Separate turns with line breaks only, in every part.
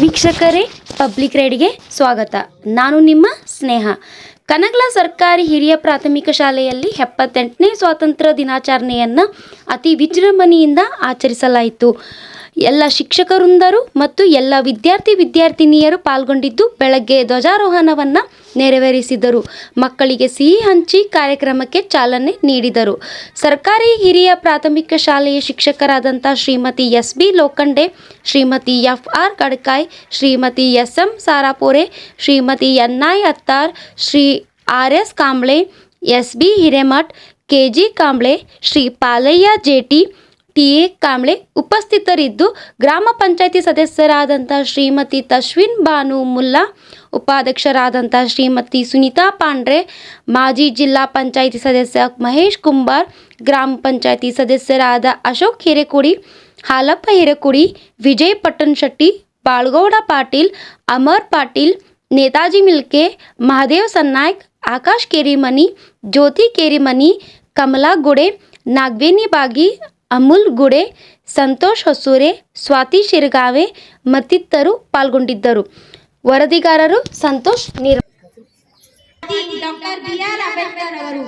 ವೀಕ್ಷಕರೇ, ಪಬ್ಲಿಕ್ ರೇಡಿಗೆ ಸ್ವಾಗತ. ನಾನು ನಿಮ್ಮ ಸ್ನೇಹ. ಕನಗಲ ಸರ್ಕಾರಿ ಹಿರಿಯ ಪ್ರಾಥಮಿಕ ಶಾಲೆಯಲ್ಲಿ ಎಪ್ಪತ್ತೆಂಟನೇ ಸ್ವಾತಂತ್ರ್ಯ ದಿನಾಚರಣೆಯನ್ನು ಅತಿ ವಿಜೃಂಭಣೆಯಿಂದ ಆಚರಿಸಲಾಯಿತು. ಎಲ್ಲ ಶಿಕ್ಷಕರುಂದರು ಮತ್ತು ಎಲ್ಲ ವಿದ್ಯಾರ್ಥಿ ವಿದ್ಯಾರ್ಥಿನಿಯರು ಪಾಲ್ಗೊಂಡಿದ್ದು ಬೆಳಗ್ಗೆ ಧ್ವಜಾರೋಹಣವನ್ನು ನೆರವೇರಿಸಿದರು. ಮಕ್ಕಳಿಗೆ ಸಿಹಿ ಹಂಚಿ ಕಾರ್ಯಕ್ರಮಕ್ಕೆ ಚಾಲನೆ ನೀಡಿದರು. ಸರ್ಕಾರಿ ಹಿರಿಯ ಪ್ರಾಥಮಿಕ ಶಾಲೆಯ ಶಿಕ್ಷಕರಾದಂಥ Shrimati S B Lokhande, Shrimati F R Kadkai Shrimati S M Sarapore, Shrimati N I Attar, Shri R S Kamble, S B Hiremath, K G Kamble, Shri Palayya ಜೇಟಿ T A Kamble ಉಪಸ್ಥಿತರಿದ್ದು ಗ್ರಾಮ ಪಂಚಾಯಿತಿ ಸದಸ್ಯರಾದಂಥ ಶ್ರೀಮತಿ ತಶ್ವಿನ್ ಬಾನು ಮುಲ್ಲಾ, ಉಪಾಧ್ಯಕ್ಷರಾದಂಥ ಶ್ರೀಮತಿ ಸುನೀತಾ ಪಾಂಡ್ರೆ, ಮಾಜಿ ಜಿಲ್ಲಾ ಪಂಚಾಯಿತಿ ಸದಸ್ಯ ಮಹೇಶ್ ಕುಂಬಾರ್, ಗ್ರಾಮ ಪಂಚಾಯಿತಿ ಸದಸ್ಯರಾದ ಅಶೋಕ್ ಹಿರೇಕುಡಿ, ಹಾಲಪ್ಪ ಹಿರೇಕುಡಿ, ವಿಜಯ್ ಪಟ್ಟಣ್ ಶೆಟ್ಟಿ ಬಾಳ್ಗೌಡ ಪಾಟೀಲ್, ಅಮರ್ ಪಾಟೀಲ್, ನೇತಾಜಿ ಮಿಲ್ಕೆ, ಮಹಾದೇವ್ ಸನ್ನಾಯ್ಕ್, ಆಕಾಶ್ ಕೇರಿಮನಿ, ಜ್ಯೋತಿ ಕೇರಿಮನಿ, ಕಮಲಾ ಗುಡೆ, ನಾಗವೇನಿ ಬಾಗಿ ಅಮುಲ್ ಗುಡೆ, ಸಂತೋಷ್ ಹೊಸೂರೆ, ಸ್ವಾತಿ ಶಿರಗಾವೆ ಮತ್ತಿತರರು ಪಾಲ್ಗೊಂಡಿದ್ದರು. ವರದಿಗಾರರು ಸಂತೋಷ್ ನೀರ
ಡಾಕ್ಟರ್ ಬಿ ಆರ್ ಅಂಬೇಡ್ಕರ್ ಅವರು.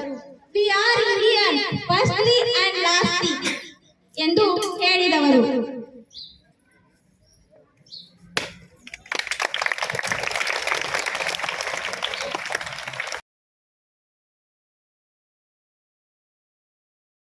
We are Indian firstly